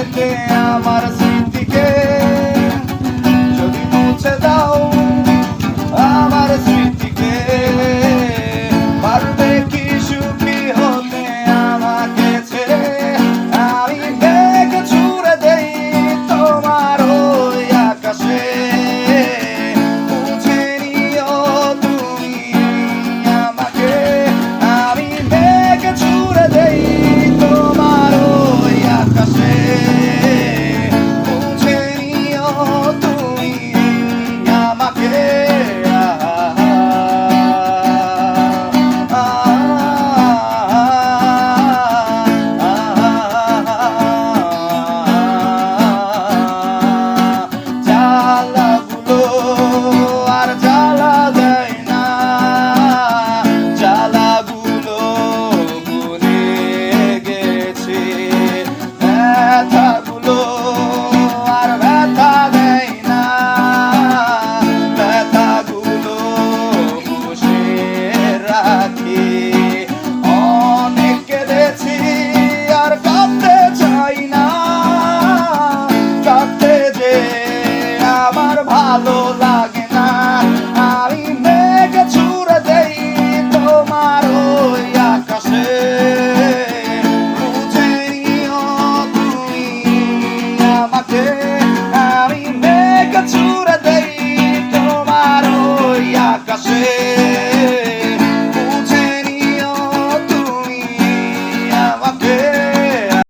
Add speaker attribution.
Speaker 1: করেছে আমার স্মৃতিকে